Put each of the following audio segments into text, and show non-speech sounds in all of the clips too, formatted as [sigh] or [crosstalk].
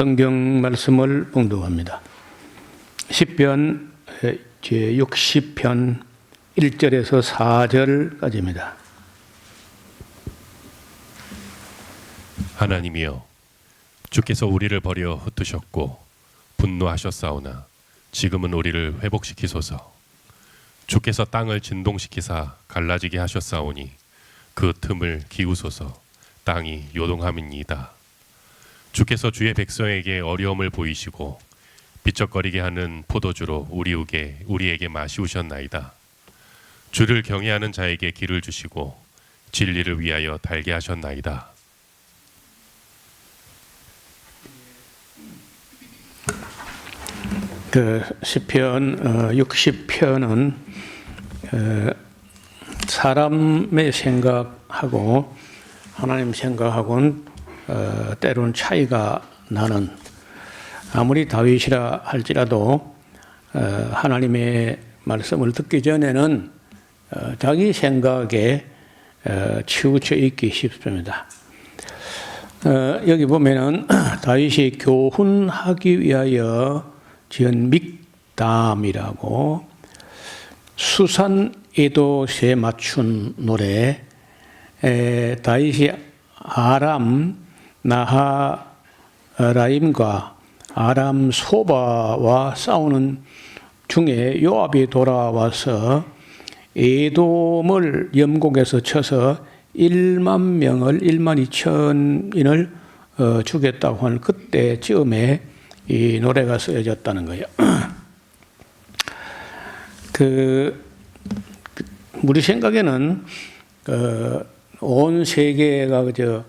성경 말씀을 봉독합니다. 시편 제 60편 1절에서 4절까지입니다. 하나님이여 주께서 우리를 버려 흩으셨고 분노하셨사오나 지금은 우리를 회복시키소서 주께서 땅을 진동시키사 갈라지게 하셨사오니 그 틈을 기우소서 땅이 요동함이니이다 주께서 주의 백성에게 어려움을 보이시고 비쩍거리게 하는 포도주로 우리에게 우리에게 마시우셨나이다. 주를 경외하는 자에게 길을 주시고 진리를 위하여 달게 하셨나이다. 그 시편 60편은 어, 사람의 생각하고 하나님 생각하고는 어, 때로는 차이가 나는 아무리 다윗이라 할지라도 어, 하나님의 말씀을 듣기 전에는 자기 생각에 치우쳐 있기 쉽습니다. 여기 보면은 [clears throat] 다윗이 교훈하기 위하여 지은 믹담이라고 수산 에도시에 맞춘 노래 에, 다윗이 아람 나하 라임과 아람 소바와 싸우는 중에 요압이 돌아와서 에돔을 염곡에서 쳐서 1만 명을 1만 2천인을 어, 죽였다고 하는 그때 즈음에 이 노래가 쓰여졌다는 거예요. 그, [clears throat] 그 우리 생각에는 그, 온 세계가 그저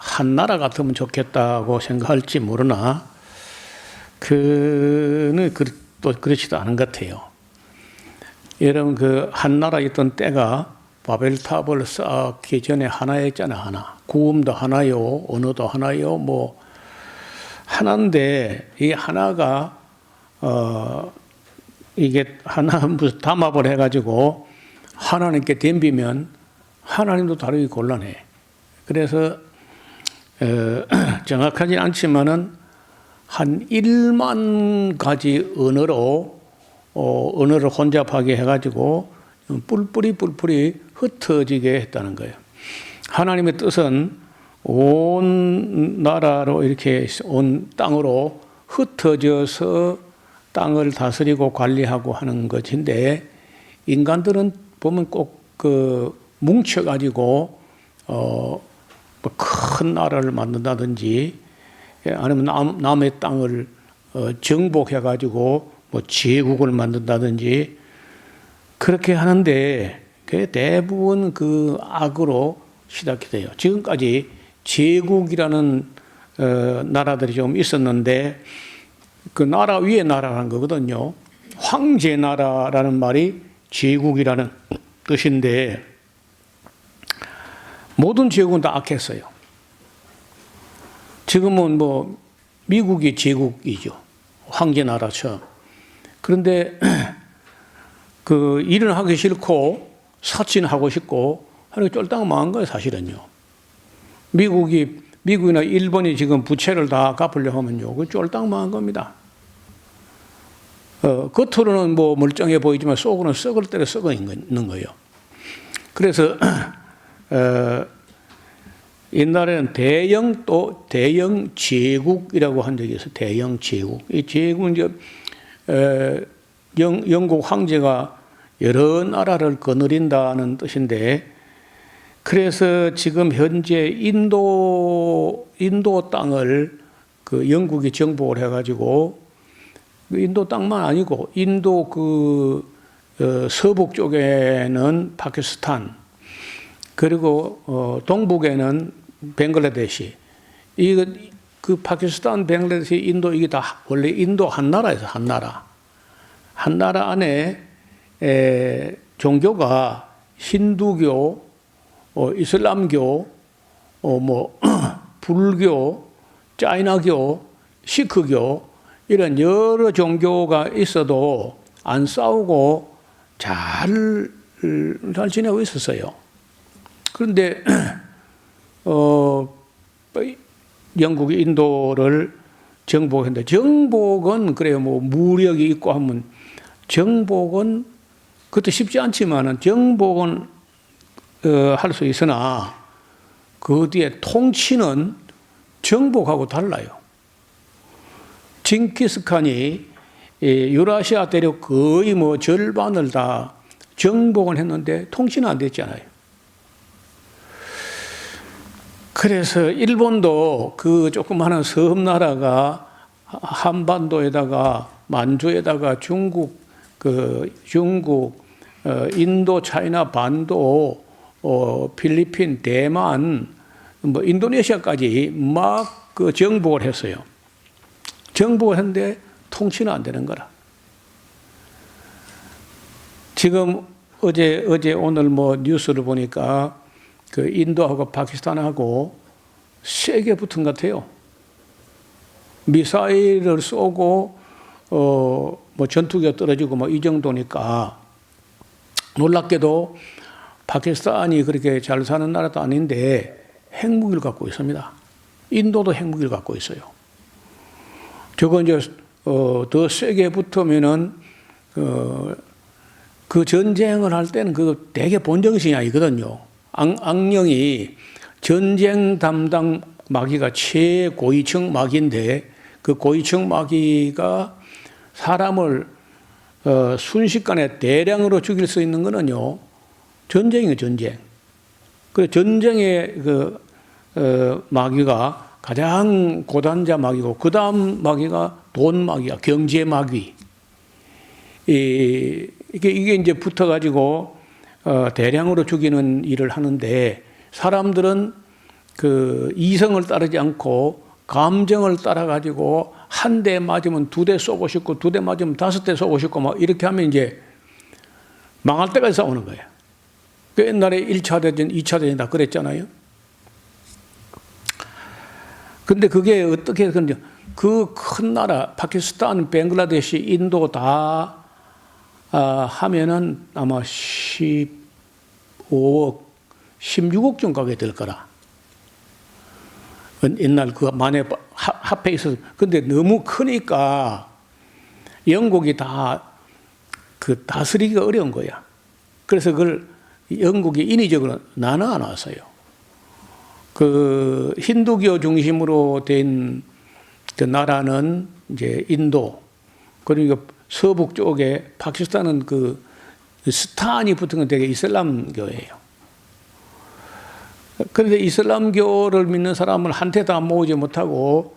한 나라 같으면 좋겠다고 생각할지 모르나 그는 또 그렇지도 않은 것 같아요. 여러분 그 한 나라 있던 때가 바벨탑을 쌓기 전에 하나였잖아 하나. 구음도 하나요, 언어도 하나요, 뭐 하나인데 이 하나가 어 이게 하나 [laughs] 무슨 담합을 해가지고 하나님께 덤비면 하나님도 다루기 곤란해. 그래서 어, [clears throat] 정확하지 않지만은 한 1만 가지 언어로 어, 언어를 혼잡하게 해가지고 뿔뿔이 뿔뿔이 흩어지게 했다는 거예요. 하나님의 뜻은 온 나라로 이렇게 온 땅으로 흩어져서 땅을 다스리고 관리하고 하는 것인데 인간들은 보면 꼭 그 뭉쳐 가지고 어 큰 나라를 만든다든지 아니면 남, 남의 땅을 어 정복해 가지고 뭐 제국을 만든다든지 그렇게 하는데 그 대부분 그 악으로 시작이 돼요. 지금까지 제국이라는 어, 나라들이 좀 있었는데 그 나라 위에 나라라는 거거든요. 황제 나라라는 말이 제국이라는 뜻인데 모든 제국은 다 악했어요. 지금은 뭐 미국이 제국이죠. 황제 나라처럼. 그런데 [clears throat] 그 일을 하기 싫고 사친하고 싶고 하는 쫄딱 망한 거예요, 사실은요. 미국이 미국이나 일본이 지금 부채를 다 갚으려 하면요, 그 쫄딱 망한 겁니다. 어, 겉으로는 뭐 멀쩡해 보이지만 속으로는 썩을 대로 썩어 있는 거예요. 그래서 [clears throat] 어, 옛날에는 대영 또 대영 제국이라고 한 적이 있어요. 대영 제국. 이 제국은 이제 에, 영, 영국 황제가 여러 나라를 거느린다는 뜻인데 그래서 지금 현재 인도 인도 땅을 그 영국이 정복을 해가지고 그 인도 땅만 아니고 인도 그 어, 서북 쪽에는 파키스탄 그리고 어, 동북에는 벵글라데시 이거 그 파키스탄, 벵글라데시, 인도 이게 다 원래 인도 한 나라에서 한 나라 한 나라 안에 에, 종교가 힌두교 어, 이슬람교, 어, 뭐 [clears throat] 불교, 짜이나교, 시크교 이런 여러 종교가 있어도 안 싸우고 잘, 잘 지내고 있었어요. 그런데 [clears throat] 어, 영국이 인도를 정복했는데 정복은 그래요 뭐 무력이 있고 하면 정복은 그것도 쉽지 않지만은 정복은 어, 할 수 있으나 그 뒤에 통치는 정복하고 달라요. 징기스칸이 예, 유라시아 대륙 거의 뭐 절반을 다 정복을 했는데 통치는 안 됐잖아요. 그래서 일본도 그 조그마한 섬나라가 한반도에다가 만주에다가 중국 그 중국 어, 인도 차이나 반도 어, 필리핀 대만 뭐 인도네시아까지 막 그 정복을 했어요. 정복을 했는데 통치는 안 되는 거라. 지금 어제 어제 오늘 뭐 뉴스를 보니까 그 인도하고 파키스탄하고 세게 붙은 것 같아요. 미사일을 쏘고 어 뭐 전투기가 떨어지고 뭐 이 정도니까 놀랍게도 파키스탄이 그렇게 잘 사는 나라도 아닌데 핵무기를 갖고 있습니다. 인도도 핵무기를 갖고 있어요. 저거 이제 어, 더 세게 붙으면은 어, 그 전쟁을 할 때는 그 대개 본정신이 아니거든요. 악, 악령이 전쟁 담당 마귀가 최고위층 마귀인데 그 고위층 마귀가 사람을 어, 순식간에 대량으로 죽일 수 있는 거는요. 전쟁이에요, 전쟁. 그 전쟁의 그 어, 마귀가 가장 고단자 마귀고 그 다음 마귀가 돈 마귀야, 경제 마귀. 이, 이게, 이게 이제 붙어가지고 어, 대량으로 죽이는 일을 하는데 사람들은 그 이성을 따르지 않고 감정을 따라 가지고 한 대 맞으면 두 대 쏘고 싶고 두 대 맞으면 다섯 대 쏘고 싶고 막 이렇게 하면 이제 망할 때까지 싸우는 거예요. 그 옛날에 1차 대전, 2차 대전 다 그랬잖아요. 근데 그게 어떻게 그런지 그 큰 나라 파키스탄, 벵글라데시, 인도 다 아, 하면은 아마 15억, 16억 좀 가게 될 거라. 옛날 그 만에 합해 있어서 근데 너무 크니까 영국이 다 그 다스리기가 어려운 거야. 그래서 그걸 영국이 인위적으로 나눠 놨어요. 그 힌두교 중심으로 된 그 나라는 이제 인도 그리고 서북 쪽에 파키스탄은 그 스탄이 붙은 건 되게 이슬람교예요. 그런데 이슬람교를 믿는 사람을 한테 다 모으지 못하고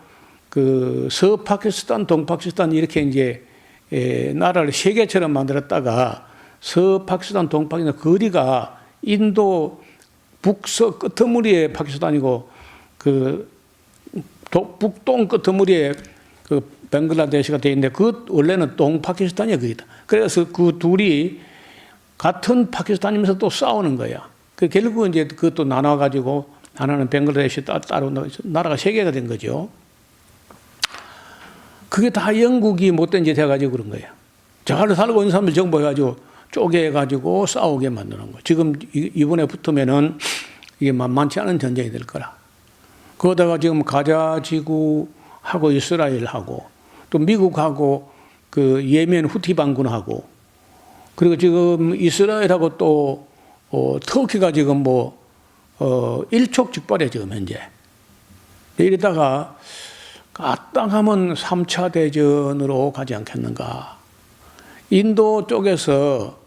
그 서파키스탄, 동파키스탄 이렇게 이제 에, 나라를 세 개처럼 만들었다가 서파키스탄, 동파키스탄 거리가 인도 북서 끄트머리에 파키스탄이고 그 도, 북동 끄트머리에 그 벵글라데시가 돼 있는데 그 원래는 동파키스탄이야 거기다. 그래서 그 둘이 같은 파키스탄이면서 또 싸우는 거야. 그 결국 이제 그것도 나눠 가지고 하나는 벵글라데시 따, 따로 나라가 세 개가 된 거죠. 그게 다 영국이 못된 짓 해가지고 그런 거야. 잘 살고 있는 사람을 정보해가지고 쪼개가지고 싸우게 만드는 거. 지금 이번에 붙으면은 이게 만만치 않은 전쟁이 될 거라. 그러다가 지금 가자 지구하고 이스라엘하고 또 미국하고 그 예멘 후티 반군하고 그리고 지금 이스라엘하고 또 어, 터키가 지금 뭐 어, 일촉즉발해 지금 현재. 이러다가 까땅하면 3차 대전으로 가지 않겠는가. 인도 쪽에서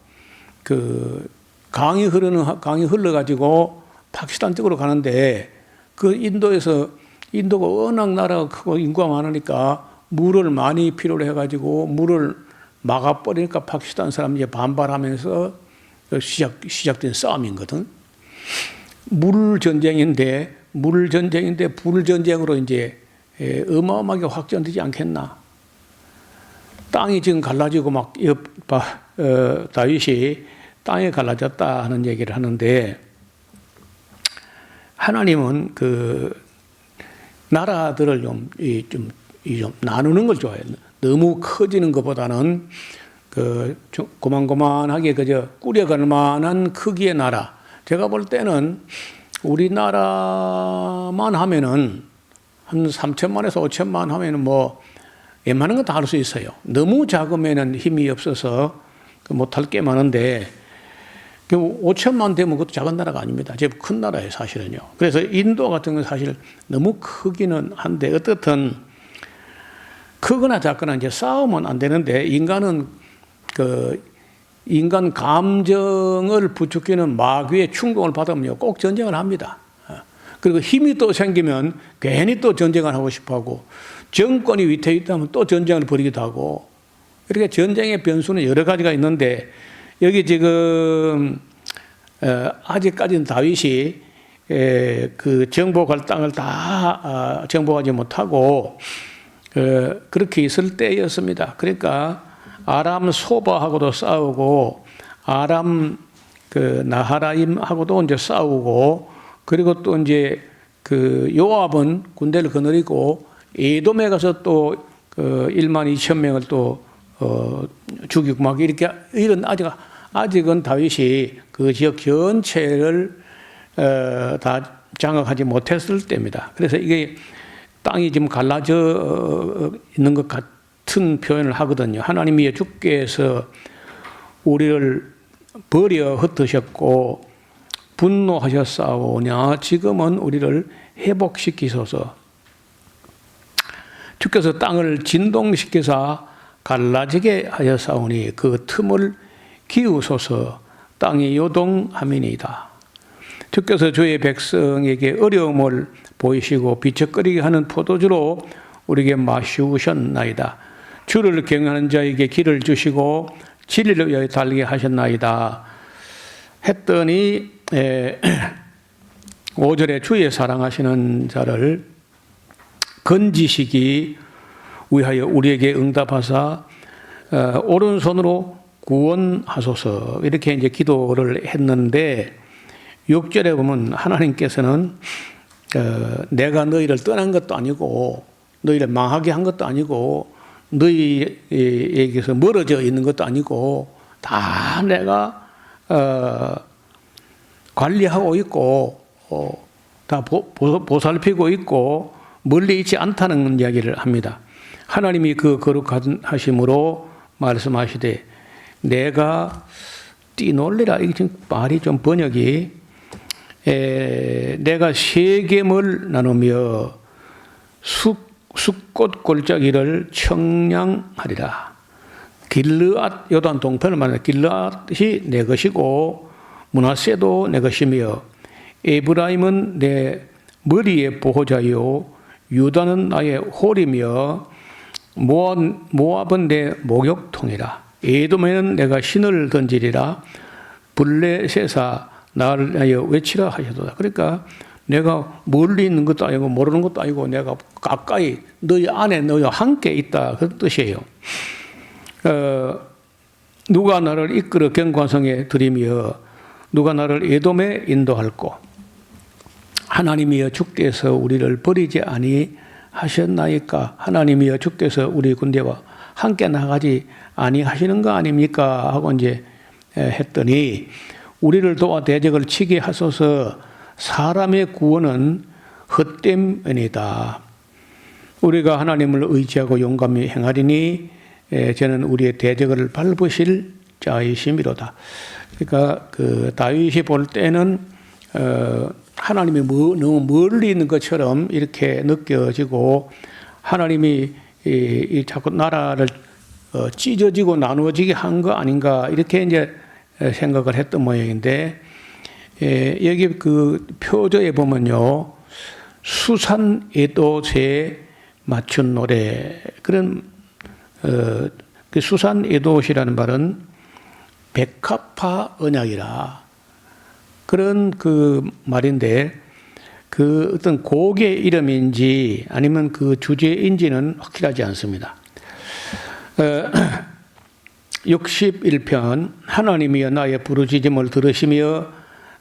그 강이 흐르는 강이 흘러가지고 파키스탄 쪽으로 가는데 그 인도에서 인도가 워낙 나라가 크고 인구가 많으니까 물을 많이 필요로 해가지고 물을 막아버리니까 파키스탄 사람이 이제 반발하면서 시작 시작된 싸움이거든. 물 전쟁인데 물 전쟁인데 불 전쟁으로 이제 예, 어마어마하게 확전되지 않겠나. 땅이 지금 갈라지고 막 옆, 어, 다윗이 땅에 갈라졌다 하는 얘기를 하는데 하나님은 그 나라들을 좀, 이, 좀, 이, 좀 나누는 걸 좋아해요. 너무 커지는 것보다는 그 고만고만하게 그저 꾸려갈 만한 크기의 나라. 제가 볼 때는 우리나라만 하면은 한 3천만에서 5천만 하면은 뭐 웬만한 건다할 수 있어요. 너무 작으면은 힘이 없어서 그 못할 게 많은데 그 5천만 되면 그것도 작은 나라가 아닙니다. 제법 큰 나라예요, 사실은요. 그래서 인도 같은 건 사실 너무 크기는 한데 어떻든 크거나 작거나 이제 싸우면 안 되는데 인간은 그 인간 감정을 부추기는 마귀의 충동을 받으면요 꼭 전쟁을 합니다. 어. 그리고 힘이 또 생기면 괜히 또 전쟁을 하고 싶어 하고 정권이 위태해 있다면 또 전쟁을 벌이기도 하고 이렇게 전쟁의 변수는 여러 가지가 있는데 여기 지금 어, 아직까지는 다윗이 에, 그 정복할 땅을 다 아, 정복하지 못하고 그, 그렇게 있을 때였습니다. 그러니까 아람 소바하고도 싸우고 아람 그 나하라임하고도 이제 싸우고 그리고 또 이제 그 요압은 군대를 거느리고 에돔에 가서 또그 1만 2천 명을 또 어, 죽이고 막 이렇게 이런 아직 아직은 다윗이 그 지역 전체를 어, 다 장악하지 못했을 때입니다. 그래서 이게 땅이 지금 갈라져 어, 있는 것 같은 표현을 하거든요. 하나님이 주께서 우리를 버려 흩으셨고 분노하셨사오냐 지금은 우리를 회복시키소서 주께서 땅을 진동시키사 갈라지게 하였사오니 그 틈을 기우소서 땅이 요동함이니이다. 주께서 주의 백성에게 어려움을 보이시고 비척거리게 하는 포도주로 우리에게 마시우셨나이다. 주를 경외하는 자에게 길을 주시고 진리를 위하여 달리게 하셨나이다. 했더니 에, [clears throat] 5절에 주의 사랑하시는 자를 건지시기 위하여 우리에게 응답하사 어, 오른손으로 구원하소서 이렇게 이제 기도를 했는데 6절에 보면 하나님께서는 어, 내가 너희를 떠난 것도 아니고 너희를 망하게 한 것도 아니고 너희에게서 멀어져 있는 것도 아니고 다 내가 어, 관리하고 있고 어, 다 보, 보, 보살피고 있고 멀리 있지 않다는 이야기를 합니다. 하나님이 그 거룩하심으로 말씀하시되 내가 뛰놀리라 이게 지금 말이 좀 번역이 에, 내가 세겜을 나누며 숲, 숲꽃 골짜기를 청량하리라. 길르앗 요단 동편을 말하는 길르앗이 내 것이고 문하세도 내 것이며 에브라임은 내 머리의 보호자요 유다는 나의 홀이며 모압 은 내 목욕통이라 에돔에는 내가 신을 던지리라 블레셋아 나를 하여 외치라 하셔도다. 그러니까 내가 멀리 있는 것도 아니고 모르는 것도 아니고 내가 가까이 너희 안에 너희와 함께 있다 그 뜻이에요. 어, 누가 나를 이끌어 경관성에 들이며 누가 나를 에돔에 인도할꼬 하나님이여 주께서 우리를 버리지 아니하셨나이까 하나님이여 주께서 우리 군대와 함께 나가지 아니하시는 거 아닙니까 하고 이제 했더니 우리를 도와 대적을 치게 하소서 사람의 구원은 헛됨이다. 우리가 하나님을 의지하고 용감히 행하리니 저는 우리의 대적을 밟으실 자이심이로다. 그러니까 그 다윗이 볼 때는 어 하나님이 뭐 너무 멀리 있는 것처럼 이렇게 느껴지고 하나님이 자꾸 나라를 어 찢어지고 나누어지게 한 거 아닌가 이렇게 이제 생각을 했던 모양인데 예, 여기 그 표저에 보면요 수산 에도에 맞춘 노래 그런 어, 그 수산 에도시라는 말은 백합화 언약이라 그런 그 말인데 그 어떤 곡의 이름인지 아니면 그 주제인지는 확실하지 않습니다. 어, 61편 하나님이여 나의 부르짖음을 들으시며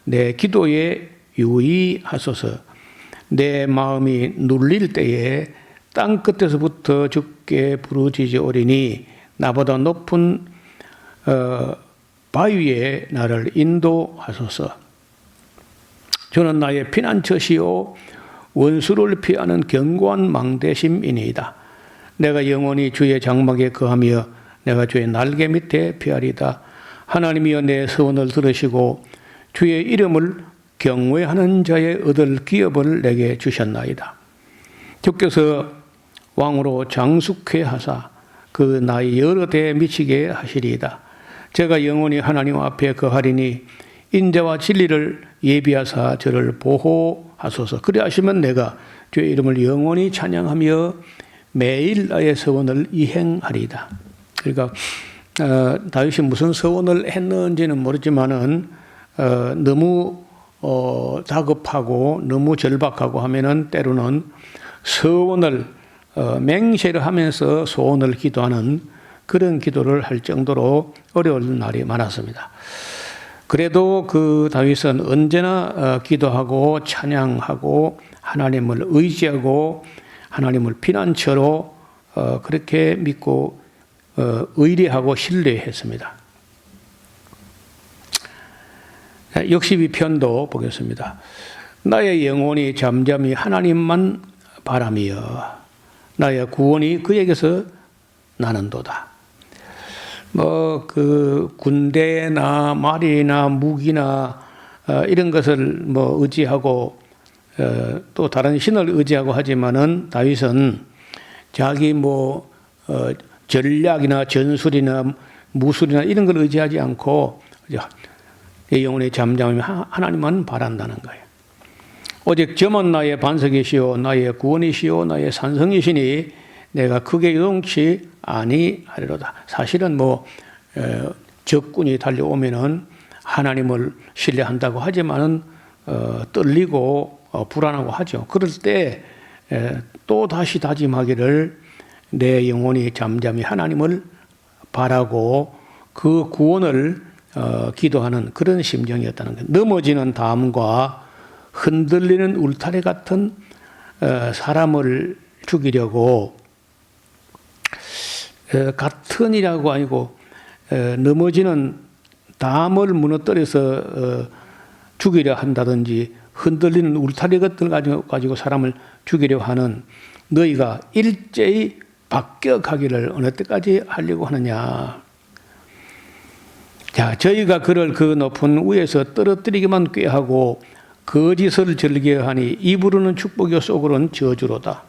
내 기도에 유의하소서 내 마음이 눌릴 때에 땅 끝에서부터 주께 부르짖으오리니 나보다 높은 어, 바위에 나를 인도하소서 저는 나의 피난처시요 원수를 피하는 견고한 망대심이니이다. 내가 영원히 주의 장막에 거하며 내가 주의 날개 밑에 피하리다. 하나님이여 내 소원을 들으시고 주의 이름을 경외하는 자의 얻을 기업을 내게 주셨나이다. 주께서 왕으로 장숙해 하사 그 나이 여러 대에 미치게 하시리이다. 제가 영원히 하나님 앞에 거하리니 인자와 진리를 예비하사 저를 보호하소서. 그래 하시면 내가 주의 이름을 영원히 찬양하며 매일 나의 서원을 이행하리이다. 그러니까 어, 다윗이 무슨 서원을 했는지는 모르지만은 어, 너무 어, 다급하고 너무 절박하고 하면은 때로는 서원을 어, 맹세를 하면서 소원을 기도하는 그런 기도를 할 정도로 어려운 날이 많았습니다. 그래도 그 다윗은 언제나 어, 기도하고 찬양하고 하나님을 의지하고 하나님을 피난처로 어, 그렇게 믿고 어, 의리하고 신뢰했습니다. 62편도 보겠습니다. 나의 영혼이 잠잠히 하나님만 바라며 나의 구원이 그에게서 나는도다. 뭐 그 군대나 말이나 무기나 어, 이런 것을 뭐 의지하고 어, 또 다른 신을 의지하고 하지만은 다윗은 자기 뭐 어, 전략이나 전술이나 무술이나 이런 걸 의지하지 않고 내 영혼의 잠잠이 하나님만 바란다는 거예요. 오직 저만 나의 반석이시오 나의 구원이시오 나의 산성이시니 내가 크게 요동치 아니하리로다. 사실은 뭐 에, 적군이 달려오면은 하나님을 신뢰한다고 하지만은 어, 떨리고 어, 불안하고 하죠. 그럴 때 또 다시 다짐하기를 내 영혼이 잠잠히 하나님을 바라고 그 구원을 어, 기도하는 그런 심정이었다는 거예요. 넘어지는 담과 흔들리는 울타리 같은 어, 사람을 죽이려고 어, 같은이라고 아니고 어, 넘어지는 담을 무너뜨려서 어, 죽이려 한다든지 흔들리는 울타리 것들 가지고, 가지고 사람을 죽이려 하는 너희가 일제히 가기를 어느 때까지 하려고 하느냐. 자, 저희가 그를 그 높은 위에서 떨어뜨리기만 꾀하고 거짓을 즐겨 하니 입으로는 축복이요 속으로는 저주로다.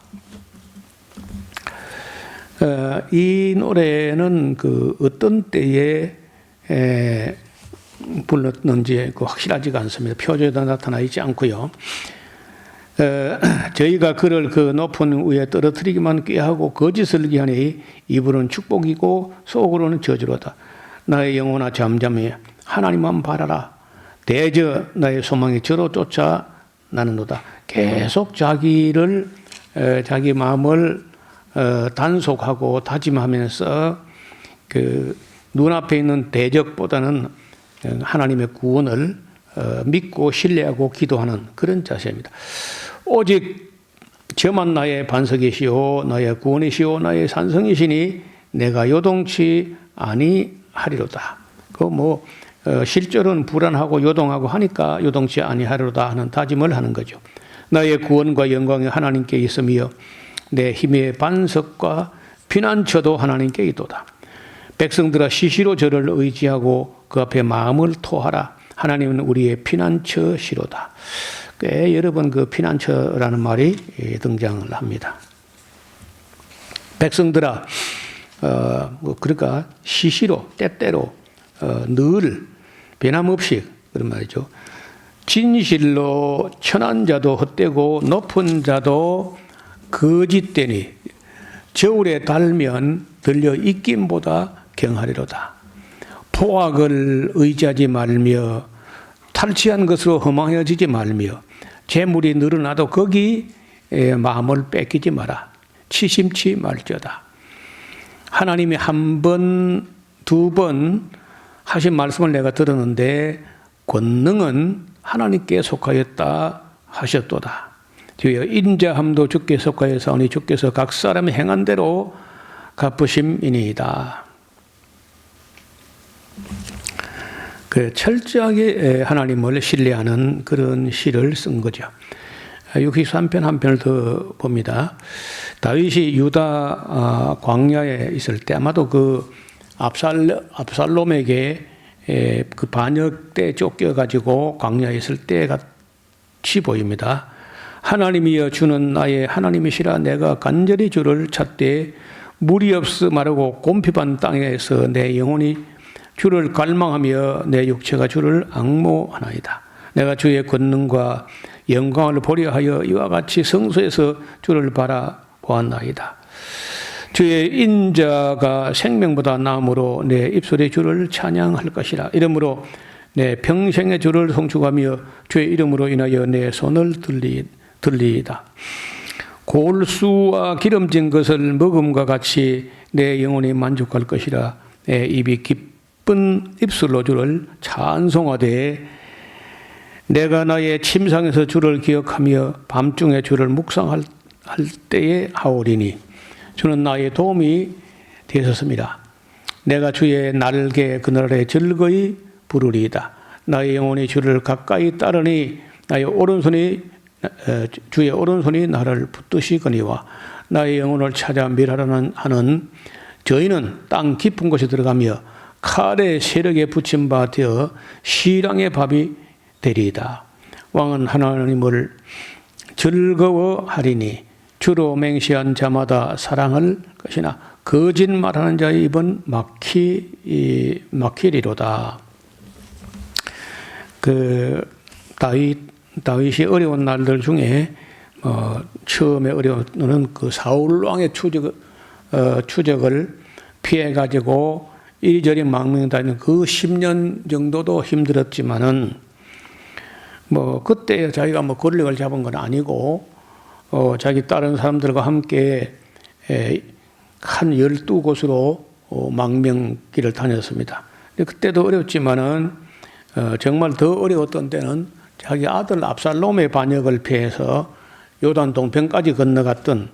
어, 이 노래는 그 어떤 때에 에, 불렀는지 그 확실하지가 않습니다. 표제도 나타나 있지 않고요. 어, [clears throat] 저희가 그를 그 높은 위에 떨어뜨리기만 꾀하고 거짓을 기하니 입으로는 축복이고 속으로는 저주로다. 나의 영혼아 잠잠히 하나님만 바라라. 대저 나의 소망이 저로 쫓아 나는도다. 계속 자기를 에, 자기 마음을 어, 단속하고 다짐하면서 그 눈앞에 있는 대적보다는 하나님의 구원을 어, 믿고 신뢰하고 기도하는 그런 자세입니다. 오직 저만 나의 반석이시오 나의 구원이시오 나의 산성이시니 내가 요동치 아니하리로다. 그뭐 어, 실제로는 불안하고 요동하고 하니까 요동치 아니하리로다 하는 다짐을 하는 거죠. 나의 구원과 영광이 하나님께 있으며 내 힘의 반석과 피난처도 하나님께 있도다. 백성들아 시시로 저를 의지하고 그 앞에 마음을 토하라. 하나님은 우리의 피난처시로다. 꽤 여러 번 그 피난처라는 말이 등장을 합니다. 백성들아, 어, 뭐 그러니까 시시로 때때로 어, 늘 변함없이 그런 말이죠. 진실로 천한 자도 헛되고 높은 자도 거짓되니 저울에 달면 들려 입김보다 경하리로다. 포악을 의지하지 말며 탈취한 것으로 허망해지지 말며 재물이 늘어나도 거기 마음을 뺏기지 마라. 치심치 말지어다. 하나님이 한 번, 두 번 하신 말씀을 내가 들었는데 권능은 하나님께 속하였다 하셨도다. 주여 인자함도 주께 속하여사오니 주께서 각 사람이 행한 대로 갚으심이니이다. 철저하게 하나님을 신뢰하는 그런 시를 쓴 거죠. 63편 한 편을 더 봅니다. 다윗이 유다 아, 광야에 있을 때 아마도 그 압살 압살롬에게 에, 그 반역 때 쫓겨 가지고 광야에 있을 때 같이 보입니다. 하나님이여 주는 나의 하나님이시라 내가 간절히 주를 찾되 물이 없어 마르고 곰핍한 땅에서 내 영혼이 주를 갈망하며 내 육체가 주를 악모하나이다. 내가 주의 권능과 영광을 보려 하여 이와 같이 성소에서 주를 바라보았나이다. 주의 인자가 생명보다 나음으로 내 입술의 주를 찬양할 것이라. 이러므로 내 평생의 주를 송축하며 주의 이름으로 인하여 내 손을 들리, 들리이다. 골수와 기름진 것을 먹음과 같이 내 영혼이 만족할 것이라. 내 입이 기쁜 입술로 주를 찬송하되 내가 나의 침상에서 주를 기억하며 밤중에 주를 묵상할 할 때에 하오리니 주는 나의 도움이 되셨습니다. 내가 주의 날개 그늘에 즐거이 부르리이다. 나의 영혼이 주를 가까이 따르니 나의 오른손이 어, 주의 오른손이 나를 붙드시거니와 나의 영혼을 찾아 멸하려는 하는 저희는 땅 깊은 곳에 들어가며 칼의 세력에 붙임 바 되어 시랑의 밥이 되리이다. 왕은 하나님을 즐거워하리니 주로 맹세한 자마다 사랑할 것이나 거짓말하는 자의 입은 막히 이, 막히리로다. 그 다윗 다윗이 어려운 날들 중에 어, 처음에 어려운 그 사울 왕의 추적 어, 추적을 피해 가지고 이리저리 망명다니는 그 10년 정도도 힘들었지만은 뭐 그때 자기가 뭐 권력을 잡은 건 아니고 어, 자기 다른 사람들과 함께 에, 한 열두 곳으로 어, 망명길을 다녔습니다. 그때도 어렵지만은 어, 정말 더 어려웠던 때는 자기 아들 압살롬의 반역을 피해서 요단 동편까지 건너갔던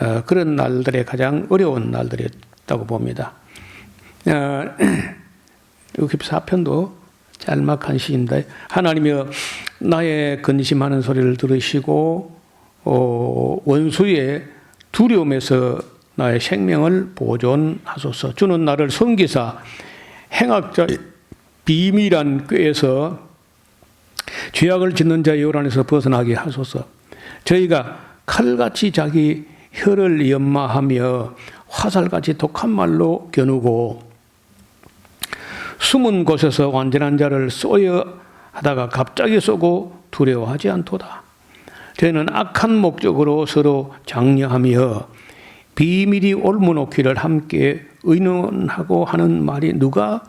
어, 그런 날들의 가장 어려운 날들이었다고 봅니다. 어, 64편도 짤막한 시인데 하나님이여 나의 근심하는 소리를 들으시고 어, 원수의 두려움에서 나의 생명을 보존하소서. 주는 나를 섬기사 행악자 비밀한 꾀에서 죄악을 짓는 자의 요란에서 벗어나게 하소서. 저희가 칼같이 자기 혀를 연마하며 화살같이 독한 말로 겨누고 숨은 곳에서 완전한 자를 쏘여 하다가 갑자기 쏘고 두려워하지 않도다. 저희는 악한 목적으로 서로 장려하며 비밀이 올무놓기를 함께 의논하고 하는 말이 누가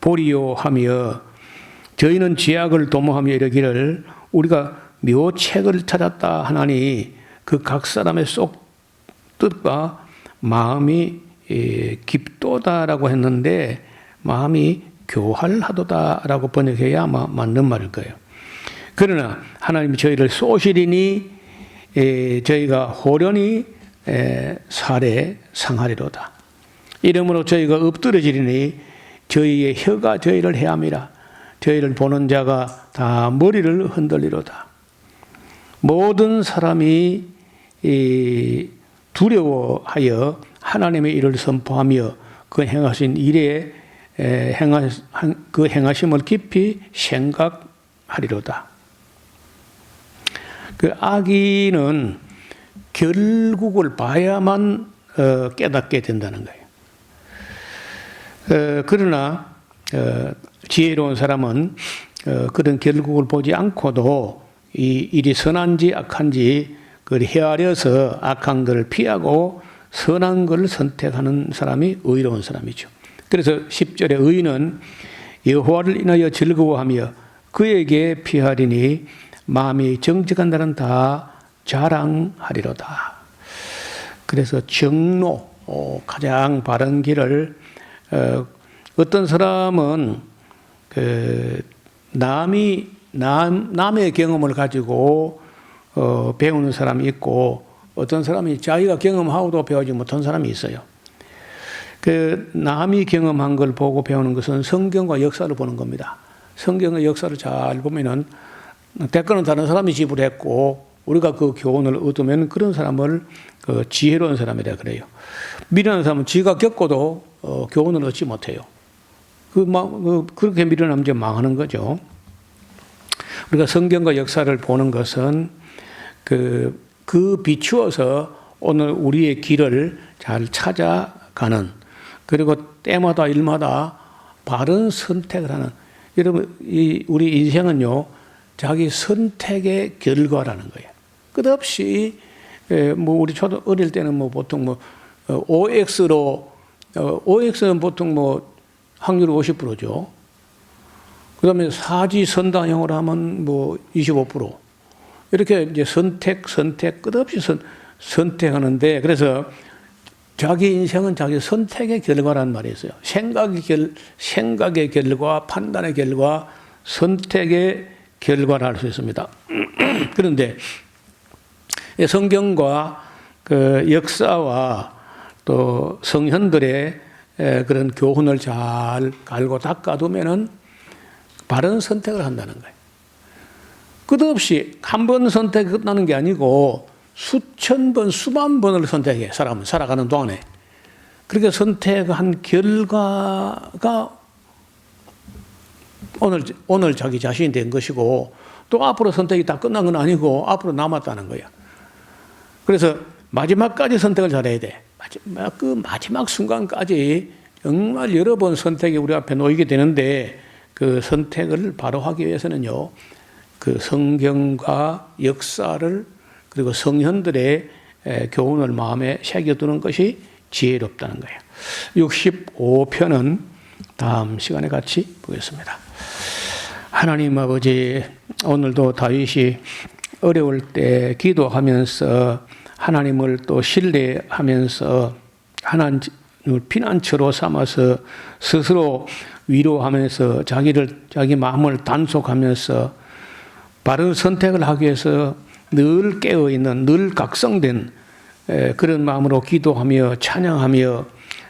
보리요 하며 저희는 지약을 도모하며 이르기를 우리가 묘책을 찾았다 하나니 그 각 사람의 속 뜻과 마음이 예, 깊도다라고 했는데 마음이 교활하도다라고 번역해야 아마 맞는 말일 거예요. 그러나 하나님이 저희를 쏘시리니 에, 저희가 호련히 에, 살에 상하리로다. 이러므로 저희가 엎드러지리니 저희의 혀가 저희를 해함이라. 저희를 보는 자가 다 머리를 흔들리로다. 모든 사람이 이, 두려워하여 하나님의 일을 선포하며 그 행하신 일에 에, 행하, 그 행하심을 깊이 생각하리로다. 그 악인은 결국을 봐야만 어, 깨닫게 된다는 거예요. 어, 그러나 어, 지혜로운 사람은 어, 그런 결국을 보지 않고도 이 일이 선한지 악한지 그걸 헤아려서 악한 것을 피하고 선한 것을 선택하는 사람이 의로운 사람이죠. 그래서 10절에 의인은 여호와를 인하여 즐거워하며 그에게 피하리니 마음이 정직한 자는 다 자랑하리로다. 그래서 정로 어, 가장 바른 길을 어, 어떤 사람은 그 남이 남 남의 경험을 가지고 어, 배우는 사람이 있고 어떤 사람이 자기가 경험하고도 배우지 못한 사람이 있어요. 그 남이 경험한 걸 보고 배우는 것은 성경과 역사를 보는 겁니다. 성경의 역사를 잘 보면은 대가는 다른 사람이 지불했고 우리가 그 교훈을 얻으면 그런 사람을 그 지혜로운 사람이라 그래요. 미련한 사람은 지가 겪고도 어, 교훈을 얻지 못해요. 그, 막, 그, 그렇게 미련하면 이제 망하는 거죠. 우리가 성경과 역사를 보는 것은 그, 그 비추어서 오늘 우리의 길을 잘 찾아가는 그리고 때마다 일마다 바른 선택을 하는 여러분 이 우리 인생은요 자기 선택의 결과라는 거예요. 끝없이 에, 뭐 우리 초등 어릴 때는 뭐 보통 뭐 어, OX로 어, OX는 보통 뭐 확률 50%죠. 그다음에 사지 선다형으로 하면 뭐 25% 이렇게 이제 선택 선택 끝없이 선, 선택하는데 그래서 자기 인생은 자기 선택의 결과라는 말이 있어요. 생각의 결, 생각의 결과, 판단의 결과, 선택의 결과를 할 수 있습니다. [clears throat] 그런데 이 성경과 그 역사와 또 성현들의 에, 그런 교훈을 잘 갈고 닦아두면은 바른 선택을 한다는 거예요. 끝없이 한 번 선택이 끝나는 게 아니고 수천 번, 수만 번을 선택해, 사람은 살아가는 동안에. 그렇게 선택한 결과가 오늘, 오늘 자기 자신이 된 것이고 또 앞으로 선택이 다 끝난 건 아니고 앞으로 남았다는 거야. 그래서 마지막까지 선택을 잘해야 돼. 마지막, 그 마지막 순간까지 정말 여러 번 선택이 우리 앞에 놓이게 되는데 그 선택을 바로 하기 위해서는요, 그 성경과 역사를 그리고 성현들의 에, 교훈을 마음에 새겨두는 것이 지혜롭다는 거예요. 65편은 다음 시간에 같이 보겠습니다. 하나님 아버지, 오늘도 다윗이 어려울 때 기도하면서 하나님을 또 신뢰하면서 하나님을 피난처로 삼아서 스스로 위로하면서 자기를 자기 마음을 단속하면서 바른 선택을 하기 위해서 늘 깨어 있는 늘 각성된 에, 그런 마음으로 기도하며 찬양하며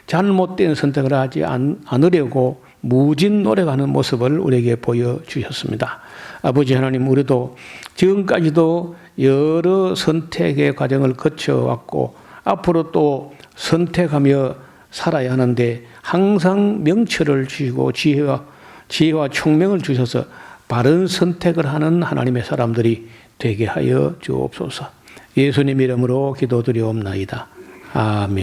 잘못된 선택을 하지 않, 않으려고 무진 노력하는 모습을 우리에게 보여 주셨습니다. 아버지 하나님, 우리도 지금까지도 여러 선택의 과정을 거쳐왔고 앞으로 또 선택하며 살아야 하는데 항상 명철을 주시고 지혜와 지혜와 총명을 주셔서 바른 선택을 하는 하나님의 사람들이 되게 하여 주옵소서. 예수님 이름으로 기도드리옵나이다. 아멘.